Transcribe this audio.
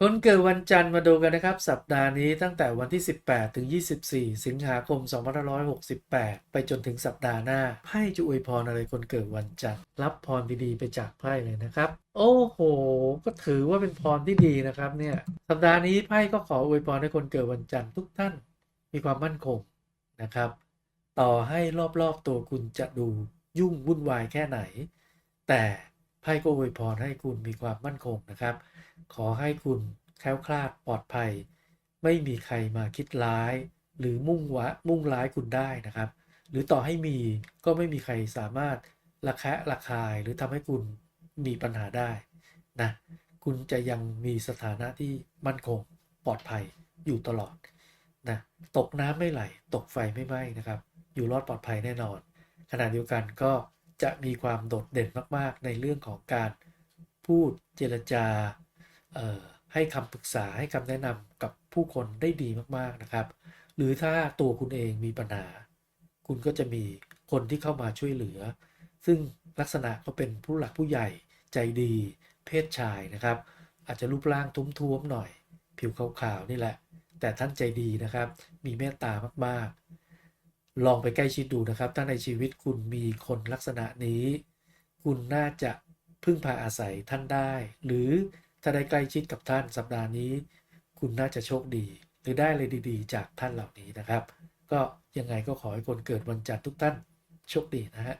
คนเกิดวันจันทร์มาดูกันนะครับ สัปดาห์นี้ตั้งแต่วันที่ 18 ถึง 24 สิงหาคม 2568 ไปจนถึงสัปดาห์หน้าไพ่จะอวยพรอะไรคนเกิดวันจันทร์รับพรดีๆไปจากไพ่เลยนะครับ โอ้โห ก็ถือว่าเป็นพรที่ดีนะครับเนี่ยสัปดาห์นี้ไพ่ก็ขออวยพรให้คนเกิดวันจันทร์ทุกท่านมีความมั่นคงนะครับ ต่อให้รอบๆตัวคุณจะดูยุ่งวุ่นวายแค่ไหน แต่ ไพ่ก็อวยพรให้คุณมีความมั่นคงนะครับ ขอให้คุณแคล้วคลาดปลอดภัย ไม่มีใครมาคิดร้าย หรือมุ่งวะมุ่งร้ายคุณได้นะครับ หรือต่อให้มีก็ไม่มีใครสามารถระแคะระคายหรือทำให้คุณมีปัญหาได้นะคุณจะยังมีสถานะที่มั่นคงปลอดภัยอยู่ตลอดนะตกน้ำไม่ไหล ตกไฟไม่ไหม้นะครับ อยู่รอดปลอดภัยแน่นอน ขณะเดียวกันก็ จะมีความโดดเด่นมาก ๆ ในเรื่องของการพูดเจรจาให้คำปรึกษาให้คำแนะนำกับผู้คนได้ดีมาก ๆ นะครับ หรือถ้าตัวคุณเองมีปัญหา คุณก็จะมีคนที่เข้ามาช่วยเหลือ ซึ่งลักษณะก็เป็นผู้หลักผู้ใหญ่ใจดี เพศชายนะครับ อาจจะรูปร่างทุ้มๆหน่อย ผิวขาวๆนี่แหละ แต่ท่านใจดีนะครับ มีเมตตามากๆ ลองไปใกล้ชิดดูนะครับ ถ้าในชีวิตคุณมีคนลักษณะนี้ คุณน่าจะพึ่งพาอาศัยท่านได้ หรือถ้าได้ใกล้ชิดกับท่านสัปดาห์นี้ คุณน่าจะโชคดี หรือได้เลยดีๆ จากท่านเหล่านี้นะครับ ก็ยังไงก็ขอให้คนเกิดวันจันทร์ทุกท่านโชคดีนะฮะ